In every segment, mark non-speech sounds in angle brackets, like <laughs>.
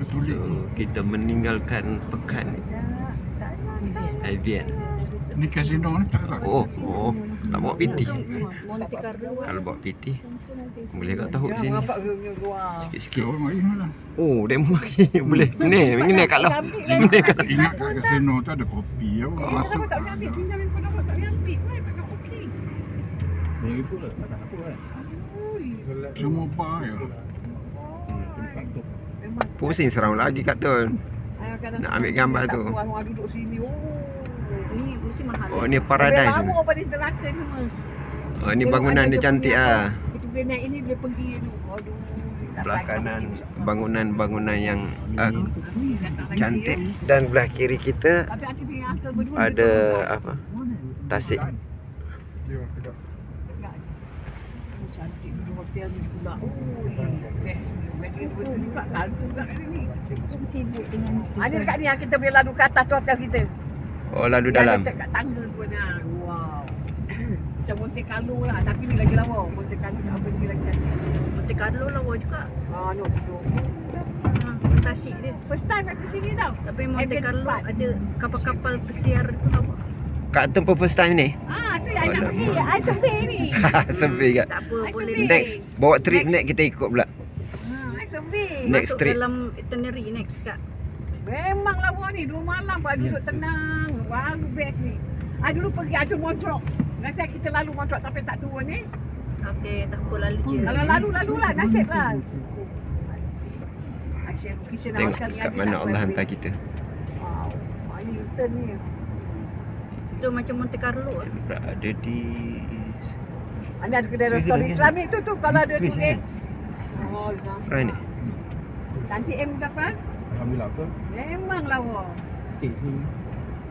Dia. So kita meninggalkan pekan Avian. Ni kasino ni tak tak. Oh, oh, tak bawa PT. Carlo. Kalau bawa PT boleh kau tahu sini. Sikit-sikit. Oh, demo lagi. <laughs> boleh. Ni, ni ni kat lah. Ni kat. Ingat kat kasino tu ada kopi. Ya, masuk. tak boleh ambil pinjam handphone awak tak boleh ambil kan tak okey. Semua bar ya. Pusing seram lagi kat tu. Nak ambil gambar tu. Orang duduk sini. Oh. Ni mesti mahal. Oh, ni paradise. Lama pada neraka ni. Oh, ni bangunan dia cantik ah. Kita boleh naik ini boleh pergi tu. Aduh. Belah kanan bangunan-bangunan yang uh, cantik lagi, dan belah kiri kita ada apa? Tasik. Hotel ni pula. Oh, best ni. Wedding anniversary pula. Salju kat sini. Sibuk dengan Ada dekat ni yang kita boleh lalu ke atas tu hotel kita. Oh, lalu dalam. Dekat tangga tu ada. Wow. <clears throat> Macam Monte Carlo lah. Tapi ni lagi lawa. Monte Carlo tak apa ni lagi cantik. Monte Carlo lawa juga. Ah, no, duduk. Ha, tasik dia. First time kat sini tau. Tapi Monte Carlo ada kapal-kapal pesiar tu lawa. Kat tempat first time ni. Ah, Alamak. pergi. I survey ni. <laughs> Survey kat. Tak apa, I boleh. Next, bawa trip next kita ikut pula. Ah, I survey. Next Masuk trip. dalam itinerary next kak. Memang lawa ni. Dua malam pun duduk tenang. Baru best ni. I dulu pergi ada Montrok. Nasib kita lalu Montrok tapi tak turun ni. Okey, tak apa lalu je. Kalau lalu-lalu lah. Nasib lah. Tengok kat mana Allah hantar kita. Wow. Ini U-turn ni. Itu macam Monte Carlo. ah. Berada di Ada ada kedai restoran. Islamik tu tu kalau ada tulis. Switzerland. Oh, Mana ni? Cantik M Zafar. Alhamdulillah apa? Memang lawa. Eh,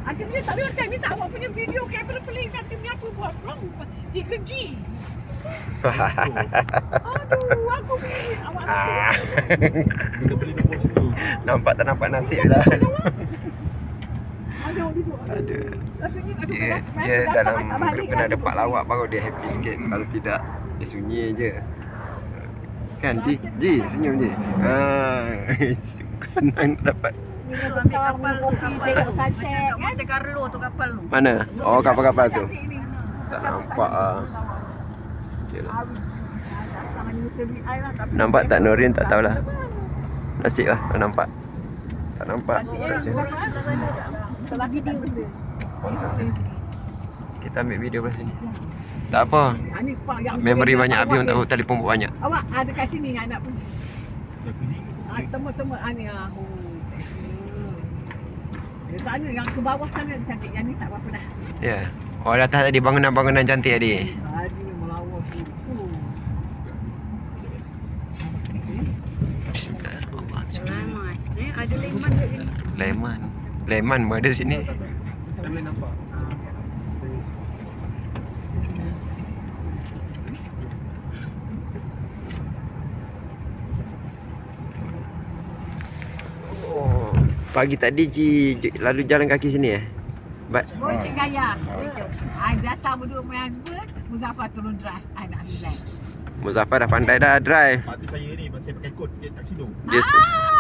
Akhir dia tak boleh minta awak punya video kamera pelik kata ni aku buat vlog 3G. <laughs> Aduh, aku beli awak Ah. <laughs> nampak tak nampak nasib lah. <laughs> Ada duduk. Ada. Dia dia dalam tak grup kena kan? ada pak lawak baru dia happy sikit. Kalau tidak dia sunyi je. Kan Ji, Ji senyum je. Ha, <laughs> senang nak dapat. Kapal tu, kapal tu. Macam kat kan? Monte Carlo tu kapal tu. Mana? Oh kapal-kapal tu. Tak nampak ah. Okay lah. Lah, Nampak tak Norin tak tahulah. Nasib lah kalau nampak. Tak nampak. Tak macam. Video dia. Kita ambil video kat sini. Tak apa. Ah, Memory banyak Abi tahu telefon buat banyak. Awak ada kat sini yang nak pergi. Jacuzzi. Temu-temu ni ah. Oh, thank you. Di sana yang ke bawah sana cantik. Yang ni tak apa-apa dah. Ya. Oh atas tadi bangunan-bangunan cantik tadi. Tadi melawa tu. Oh. Bismillahirrahmanirrahim. Selamat. Eh, ada lemon kat sini. Lemon. Lemon pun ada sini. Saya boleh nampak. Oh, pagi tadi Ji lalu jalan kaki sini eh? But Oh, Cik Gaya. I datang berdua dengan husband. Muzaffar turun drive. I nak relax. Muzaffar dah pandai dah drive. Patut saya ni, saya pakai kod dia. Dia se- Ah,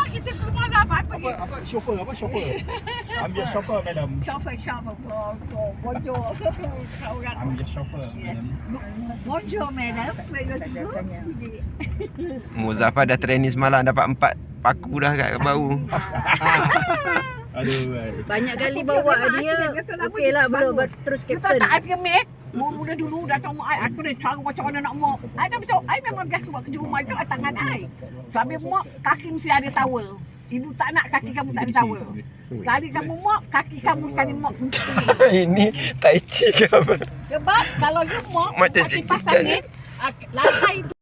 apa Apa, chauffeur, apa, chauffeur? <laughs> Just chauffeur, madam. Chauffeur, chauffeur, bonjour, bonjour. Kau <laughs> orang. I'm just chauffeur, madam. Bonjour, madam. <laughs> Muzaffar dah training semalam dapat empat paku dah kat bau. Aduh. Banyak kali bawa dia. Okey lah, belum terus Kita kapten. tak ada mate. Mula dulu datang mak ai, aku dah cara macam mana nak mop. Ai dah macam ai memang biasa buat kerja rumah itu tangan ai. Sambil mop kaki mesti ada towel. Ibu tak nak kaki kamu tak ada towel. Sekali kamu mop, kaki kamu sekali mop. <laughs> Ini tai chi ke apa? Sebab kalau you mop, Macam kaki pasang ni, ah, lantai tu